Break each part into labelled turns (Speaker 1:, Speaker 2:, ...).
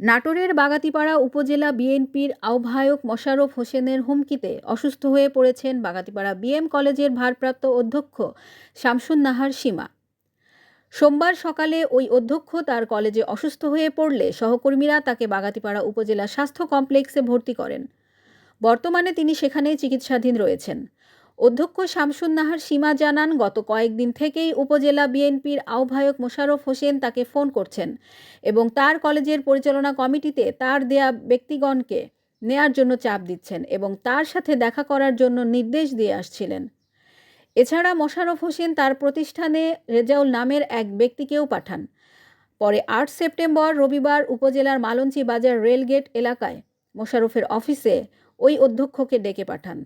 Speaker 1: নাটোরের বাগাতিপাড়া উপজেলা বিএনপির আহ্বায়ক মোশাররফ হোসেনের হুমকিতে অসুস্থ হয়ে পড়েছেন বাগাতিপাড়া বিএম কলেজের ভারপ্রাপ্ত অধ্যক্ষ শামসুন নাহার সীমা। সোমবার সকালে ওই অধ্যক্ষ তার কলেজে অসুস্থ হয়ে পড়লে সহকর্মীরা তাকে বাগাতিপাড়া উপজেলা স্বাস্থ্য কমপ্লেক্সে ভর্তি করেন। বর্তমানে তিনি সেখানেই চিকিৎসাধীন রয়েছেন। অধ্যক্ষ শামসুন নাহার সীমা জানান, গত কয়েকদিন থেকেই উপজেলা বিএনপির আহ্বায়ক মোশাররফ হোসেন তাকে ফোন করছেন এবং তার কলেজের পরিচালনা কমিটিতে তার দেয়া ব্যক্তিগণকে নেয়ার জন্য চাপ দিচ্ছেন এবং তার সাথে দেখা করার জন্য নির্দেশ দিয়ে আসছিলেন। এছাড়া মোশাররফ হোসেন তার প্রতিষ্ঠানে রেজাউল নামের এক ব্যক্তিকেও পাঠান। পরে আট সেপ্টেম্বর রবিবার উপজেলার মালঞ্চি বাজার রেলগেট এলাকায় মোশাররফের অফিসে ওই অধ্যক্ষকে ডেকে পাঠান।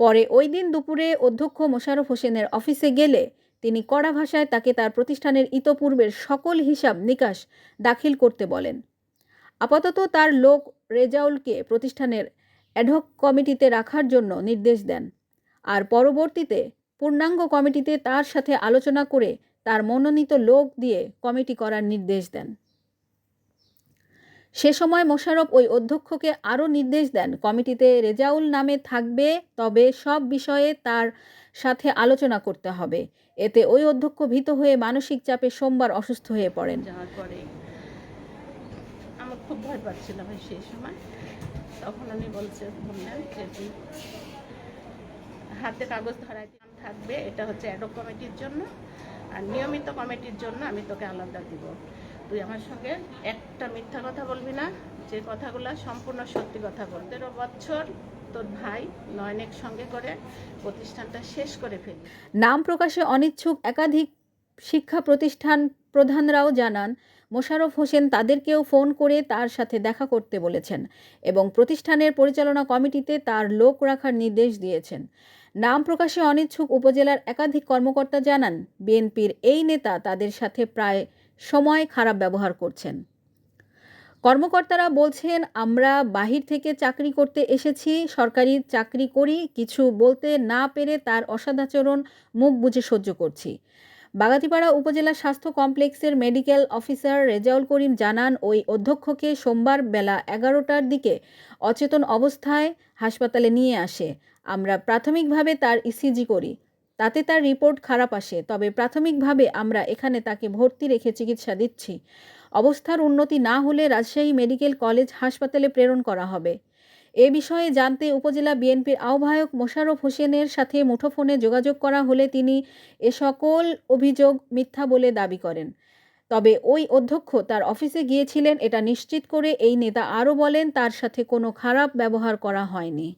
Speaker 1: পরে ওই দিন দুপুরে অধ্যক্ষ মোশারফ হোসেনের অফিসে গেলে তিনি কড়া ভাষায় তাকে তার প্রতিষ্ঠানের ইতপূর্বের সকল হিসাব নিকাশ দাখিল করতে বলেন। আপাতত তার লোক রেজাউলকে প্রতিষ্ঠানের অ্যাডহক কমিটিতে রাখার জন্য নির্দেশ দেন আর পরবর্তীতে পূর্ণাঙ্গ কমিটিতে তার সাথে আলোচনা করে তার মনোনীত লোক দিয়ে কমিটি করার নির্দেশ দেন। সে সময় মোশারফ ওই অধ্যক্ষকে আরও নির্দেশ দেন, কমিটিতে রেজাউল নামে থাকবে, তবে সব বিষয়ে তার সাথে আলোচনা করতে হবে। এতে ওই অধ্যক্ষ ভীত হয়ে মানসিক চাপে সোমবার অসুস্থ হয়ে পড়েন।
Speaker 2: খুব ভয় পাচ্ছিলাম আমি সেই সময়। তখন উনি বলছে হাতে কাগজ ধরাই থাকবে, এটা হচ্ছে কমিটির জন্য, আর নিয়মিত কমিটির জন্য আমি তোকে আলাদা দিব। তুই আমার সঙ্গে একটা মিথ্যা কথা বলবি না, যে কথাগুলো সম্পূর্ণ সত্যি কথা বল তেরো বছর তোর ভাই নয়নের সঙ্গে করে প্রতিষ্ঠানটা শেষ করে ফেলি
Speaker 1: নাম প্রকাশে অনিচ্ছুক একাধিক শিক্ষা প্রতিষ্ঠান প্রধানরাও জানান, মোশাররফ হোসেন তাদেরকেও ফোন করে তার সাথে দেখা করতে বলেছেন এবং প্রতিষ্ঠানের পরিচালনা কমিটিতে তার লোক রাখার নির্দেশ দিয়েছেন। নাম প্রকাশে অনিচ্ছুক উপজেলার একাধিক কর্মকর্তা জানান, বিএনপির এই নেতা তাদের সাথে প্রায় সময় খারাপ ব্যবহার করছেন। কর্মকর্তারা বলছেন, আমরা বাহির থেকে চাকরি করতে এসেছি, সরকারি চাকরি করি, কিছু বলতে না পেরে তার অসদাচরণ, মুখ বুঝে সহ্য করছি। বাগাতিপাড়া উপজেলা স্বাস্থ্য কমপ্লেক্সের মেডিকেল অফিসার রেজাউল করিম জানান, ওই অধ্যক্ষকে সোমবার বেলা এগারোটার দিকে অচেতন অবস্থায় হাসপাতালে নিয়ে আসে। আমরা প্রাথমিকভাবে তার ইসিজি করি। তাতে তার রিপোর্ট খারাপ আসে, তবে প্রাথমিকভাবে আমরা এখানে তাকে ভর্তি রেখে চিকিৎসা দিচ্ছি। অবস্থার উন্নতি না হলে রাজশাহী মেডিকেল কলেজ হাসপাতালে প্রেরণ করা হবে। এ বিষয়ে জানতে উপজেলা বিএনপির আহ্বায়ক মোশাররফ হোসেনের সাথে মুঠোফোনে যোগাযোগ করা হলে তিনি এ সকল অভিযোগ মিথ্যা বলে দাবি করেন। তবে ওই অধ্যক্ষ তার অফিসে গিয়েছিলেন, এটা নিশ্চিত করে এই নেতা আরও বলেন, তার সাথে কোনো খারাপ ব্যবহার করা হয়নি।